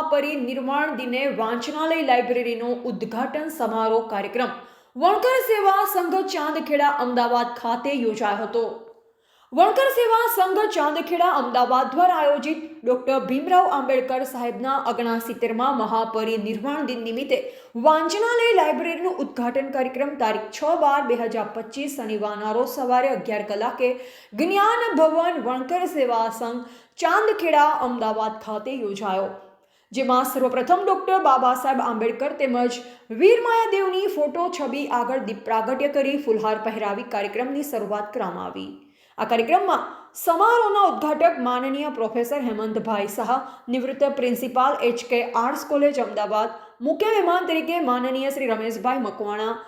મહાપરિનિર્વાણ દિને વાંચનાલય લાઇબ્રેરીનો ઉદ્ઘાટન સમારોહ કાર્યક્રમ. વણકર સેવા સંઘ ચાંદખેડા અમદાવાદ ખાતે યોજાયો હતો. વણકર સેવા સંઘ ચાંદખેડા અમદાવાદ દ્વારા આયોજિત ડોક્ટર ભીમરાવ આંબેડકર સાહેબના અગણાસિત્તેરમાં મહાપરિનિર્વાણ દિન નિમિત્તે વાંચનાલય લાઇબ્રેરીનું ઉદ્ઘાટન કાર્યક્રમ તારીખ છ બાર બે હજાર પચીસ શનિવારના રોજ સવારે અગિયાર કલાકે જ્ઞાન ભવન વણકર સેવા સંઘ ચાંદખેડા અમદાવાદ ખાતે યોજાયો. જેમાં સર્વપ્રથમ ડૉક્ટર બાબા સાહેબ આંબેડકર તેમજ વીર માયાદેવની ફોટો છબી આગળ દીપ પ્રાગટ્ય કરી ફુલહાર પહેરાવી કાર્યક્રમની શરૂઆત કરવામાં આવી. આ કાર્યક્રમમાં સમારોહના ઉદ્ઘાટક માનનીય પ્રોફેસર હેમંતભાઈ શાહ, નિવૃત્ત principal H K arts college Ahmedabad, મુખ્ય મહેમાન તરીકે માનનીય શ્રી રમેશભાઈ મકવાણા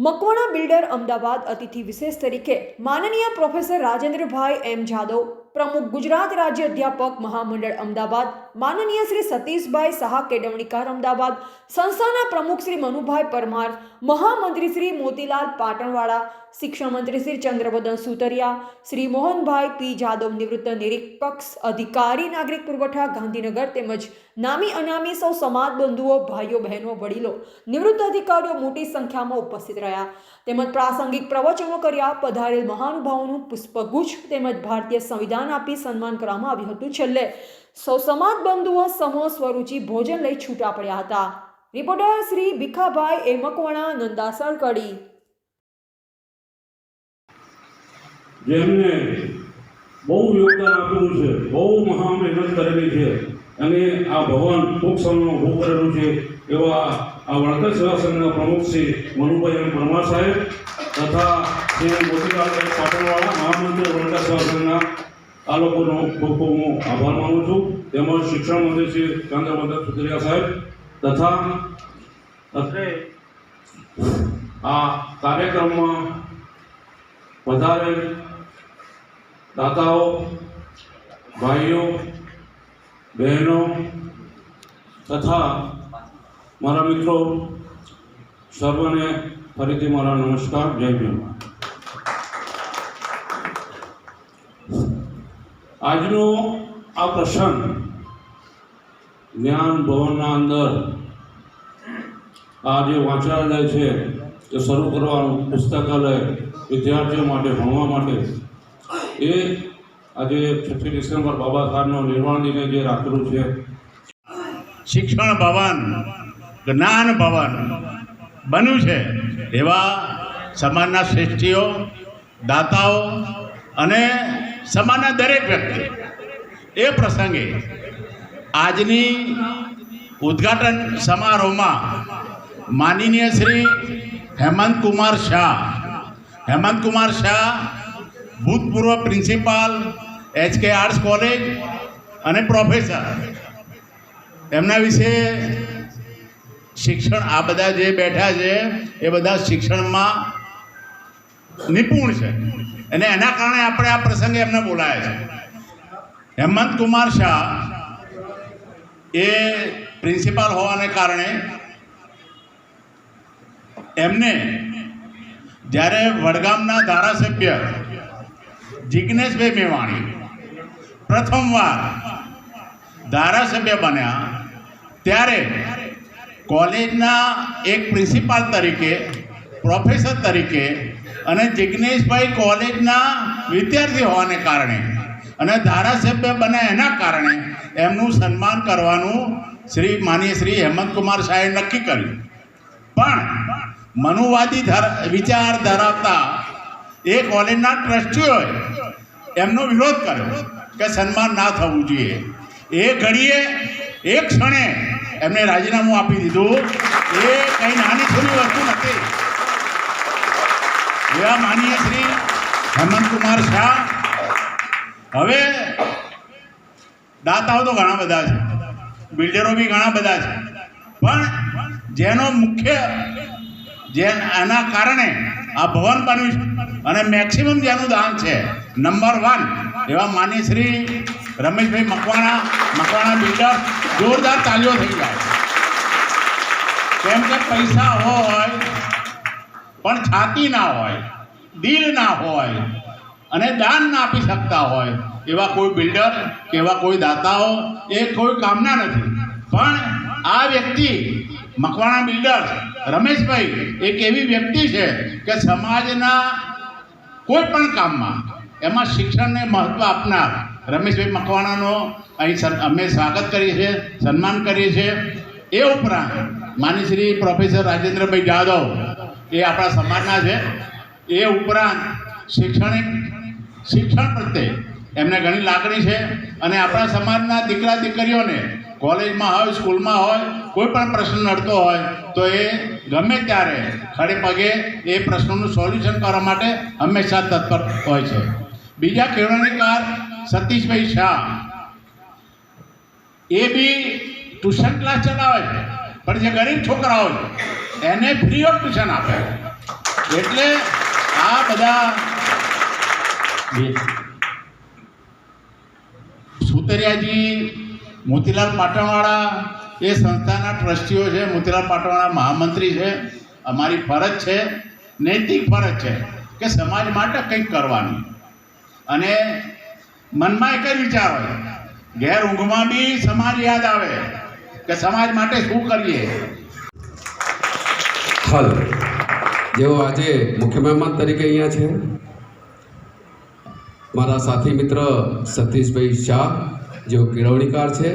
મકવાણા બિલ્ડર અમદાવાદ અતિથિ વિશેષ તરીકે માનનીય પ્રોફેસર રાજેન્દ્રભાઈ એમ જાદવ, પ્રમુખ ગુજરાત રાજ્ય અધ્યાપક મહામંડળ અમદાવાદ, માનનીય શ્રી સતીશભાઈ શાહ કેળવણીકાર અમદાવાદ, સંસ્થાના પ્રમુખ શ્રી મનુભાઈ પરમાર, મહામંત્રી શ્રી મોતીલાલ પાટણવાળા, શિક્ષણ મંત્રી શ્રી ચંદ્રવદન સુતરિયા, શ્રી મોહનભાઈ પી જાદવ નિવૃત્ત નિરીક્ષક અધિકારી નાગરિક પુરવઠા ગાંધીનગર તેમજ નામી અનામી સૌ સમાજ બંધુઓ, ભાઈઓ બહેનો, વડીલો, નિવૃત્ત અધિકારીઓ મોટી સંખ્યામાં ઉપસ્થિત રહ્યા તેમજ પ્રાસંગિક પ્રવચનો કર્યા. પધારેલ મહાનુભાવોનું પુષ્પગુચ્છ તેમજ ભારતીય સંવિધાન આપી સન્માન કરવામાં આવ્યું હતું છેલ્લે. સૌ સમાજ બંધુઓ સમૂહ સ્વરૂચિ ભોજન લઈ છૂટા પડ્યા હતા. રિપોર્ટર શ્રી ભીખાભાઈ એ નંદાસર કડી. જેમને બહુ યોગદાન આપેલું છે, બહુ મહા મહેનત કરેલી છે અને આ ભવન ટૂંક સમયમાં ઊભું કરેલું છે એવા આ વણકર સેવા સંઘના પ્રમુખ શ્રી મનુભાઈ એમ પરમાર સાહેબ તથા શ્રી મોતીલાલભાઈ પાટણવાળા મહામંત્રી વણકર સેવા સંઘના આ લોકોનો ખૂબ ખૂબ હું આભાર માનું છું. તેમજ શિક્ષણ મંત્રી શ્રી ચંદ્રવદન સુતરિયા સાહેબ તથા અત્રે આ કાર્યક્રમમાં વધારે દાતાઓ, ભાઈઓ, બહેનો તથા મારા મિત્રો, સર્વને ફરીથી મારા નમસ્કાર, જય ભીમ. આજનો આ પ્રસંગ જ્ઞાન ભવનના અંદર આ જે વાંચનાલય છે તે શરૂ કરવાનું પુસ્તકાલય વિદ્યાર્થીઓ માટે, ભણવા માટે. એ આજે છઠ્ઠી ડિસેમ્બર બાબા સાહેબનો નિર્વાણ દિને જે રાખેલું છે. શિક્ષણ ભવન. જ્ઞાન ભવન બન્યું છે. એવા સમાજના શ્રેષ્ઠીઓ, દાતાઓ અને સમાજના દરેક વ્યક્તિ. એ પ્રસંગે આજની ઉદ્ઘાટન સમારોહમાં માનનીય શ્રી હેમંત કુમાર શાહ, હેમંત કુમાર શાહ, ભૂતપૂર્વ principal H K arts college અને પ્રોફેસર. એમના વિશે શિક્ષણ આ બધા જે બેઠા છે, એ બધા શિક્ષણમાં નિપુણ છે. અને એના કારણે આપણે આ પ્રસંગે એમને બોલાયા છે. હેમંત કુમાર શાહ એ પ્રિન્સિપાલ હોવાને કારણે એમને જ્યારે વડગામના ધારાસભ્ય જિજ્ઞેશભાઈ મેવાણી પ્રથમવાર ધારાસભ્ય બન્યા, ત્યારે કોલેજના એક પ્રિન્સિપાલ તરીકે, પ્રોફેસર તરીકે અને જિજ્ઞેશભાઈ કોલેજના વિદ્યાર્થી હોવાને કારણે અને ધારાસભ્ય બન્યા એના કારણે એમનું સન્માન કરવાનું શ્રી માનીય શ્રી હેમંતકુમાર શાહે નક્કી કર્યું. પણ મનુવાદી વિચાર ધરાવતા એ કોલેજના ટ્રસ્ટીઓએ એમનો વિરોધ કર્યો કે સન્માન ના થવું જોઈએ. એ ઘડીએ, એક ક્ષણે એમને રાજીનામું આપી દીધું. એ કંઈ નાની થોડી વસ્તુ નથી. એવા માનીય શ્રી હેમંતકુમાર શાહ. હવે દાતાઓ તો ઘણા બધા છે. બિલ્ડરો બી ઘણા બધા છે. પણ જેનો મુખ્ય, જે આના કારણે આ ભવન બન્યું છે અને મેક્સિમમ જેનું દાન છે નંબર વન એવા માની શ્રી રમેશભાઈ મકવાણા મકવાણા બિલ્ડર જોરદાર તાલીઓ થઈ જાય કેમ કે પૈસા હોય, પણ છાતી ના હોય, દિલ ના હોય, અને દાન ના આપી શકતા હોય, એવા કોઈ બિલ્ડર કે એવા કોઈ દાતાઓ, એ કોઈ કામના નથી. પણ આ વ્યક્તિ, મકવાણા બિલ્ડર રમેશભાઈ, એક એવી વ્યક્તિ છે કે સમાજના કોઈ પણ કામમાં, એમાં શિક્ષણને મહત્ત્વ આપનાર રમેશભાઈ મકવાણાનો અહીં અમે સ્વાગત કરીએ છીએ, સન્માન કરીએ છીએ. એ ઉપરાંત માની શ્રી પ્રોફેસર રાજેન્દ્રભાઈ જાદવ, એ આપણા સમાજના છે. એ ઉપરાંત શૈક્ષણિક, શિક્ષણ પ્રત્યે એમને ઘણી લાગણી છે અને આપણા સમાજના દીકરા દીકરીઓને કોલેજમાં હોય, સ્કૂલમાં હોય, કોઈ પણ પ્રશ્ન નડતો હોય, તો એ ગમે ત્યારે ખડે પગે એ પ્રશ્નોનું સોલ્યુશન કરવા માટે હંમેશા તત્પર હોય છે. બીજા કેળવણીકાર સતીશભાઈ શાહ. એ બી ટ્યુશન ક્લાસ ચલાવે છે, પણ જે ગરીબ છોકરાઓ છે, એને ફ્રી ઓફ ટ્યુશન આપે એટલે આ બધા સુતરિયાજી, મોતીલાલ પાટણવાળા, એ સંસ્થાના ટ્રસ્ટીઓ છે, મોતીલાલ પાટણવાળા મહામંત્રી છે. અમારી ફરજ છે, નૈતિક ફરજ છે, કે સમાજ માટે કંઈક કરવાની. અને મનમાં એક જ વિચાર હોય. ઘેર ઊંઘમાં બી સમાજ યાદ આવે કે સમાજ માટે શું કરીએ? હાલ, જેઓ આજે મુખ્ય મહેમાન તરીકે અહીંયા છે, મારા સાથી મિત્ર સતીશભાઈ શાહ, જેઓ કેળવણીકાર છે,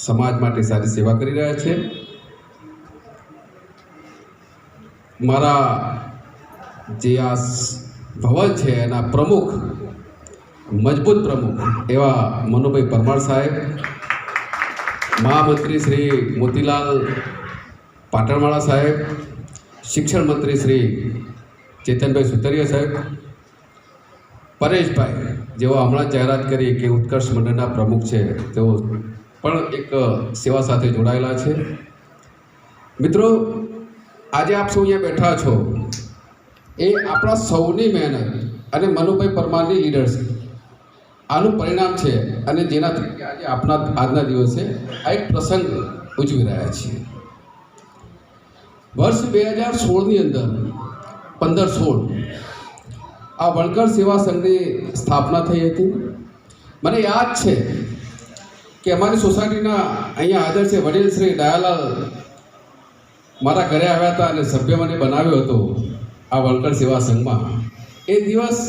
સમાજ માટે સારી સેવા કરી રહ્યા છે. મારા જે આ ભવન છે, એના પ્રમુખ મજબૂત પ્રમુખ એવા મનુભાઈ પરમાર સાહેબ, મહામંત્રી શ્રી મોતીલાલ પાટણવાળા સાહેબ, શિક્ષણ મંત્રી શ્રી ચેતનભાઈ સુતરિયા સાહેબ, પરેશભાઈ જેઓ હમણાં જાહેરાત કરી કે ઉત્કર્ષ મંડળના પ્રમુખ છે, તેઓ પણ એક સેવા સાથે જોડાયેલા છે. મિત્રો, આજે આપ સૌ અહીંયા બેઠા છો. એ આપણા સૌની મહેનત અને મનુભાઈ પરમારની લીડરશીપ. આનું પરિણામ છે અને જેનાથી તરીકે આજે આપણા આજના દિવસે આ એક પ્રસંગ ઉજવી રહ્યા છીએ. વર્ષ બે હજાર સોળની અંદર, પંદર સોળ, આ વણકર સેવા સંઘની સ્થાપના થઈ હતી. મને યાદ છે કે અમારી સોસાયટીના અહીંયા હાજર છે વડીલ શ્રી દયાલાલ મારા ઘરે આવ્યા હતા અને સભ્ય મને બનાવ્યો હતો આ વણકર સેવા સંઘમાં. એ દિવસ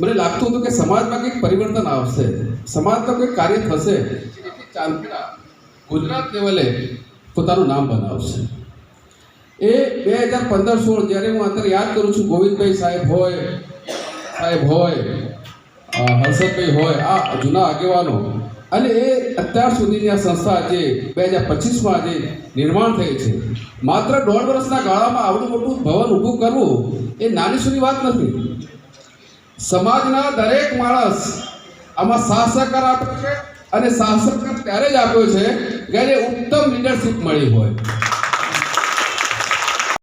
મને લાગતું હતું કે સમાજમાં કંઈક પરિવર્તન આવશે. સમાજમાં કંઈક કાર્ય થશે. ગુજરાત લેવલે પોતાનું નામ બનાવશે. એ બે હજાર પંદર સોળ, જ્યારે હું અંદર યાદ કરું છું, ગોવિંદભાઈ સાહેબ હોય સાહેબ હોય હર્ષદભાઈ હોય, આ જૂના આગેવાનો. અને એ અત્યાર સુધીની આ સંસ્થા જે બે હજાર પચીસમાં જે નિર્માણ થઈ છે, માત્ર દોઢ વર્ષના ગાળામાં આવડું મોટું ભવન ઊભું કરવું એ નાની સુધી વાત નથી. સમાજના દરેક માણસ આમાં સાહસકાર સહકાર આપે છે અને સાહસકાર ત્યારે જ આપ્યો છે જ્યારે ઉત્તમ લીડરશિપ મળી હોય.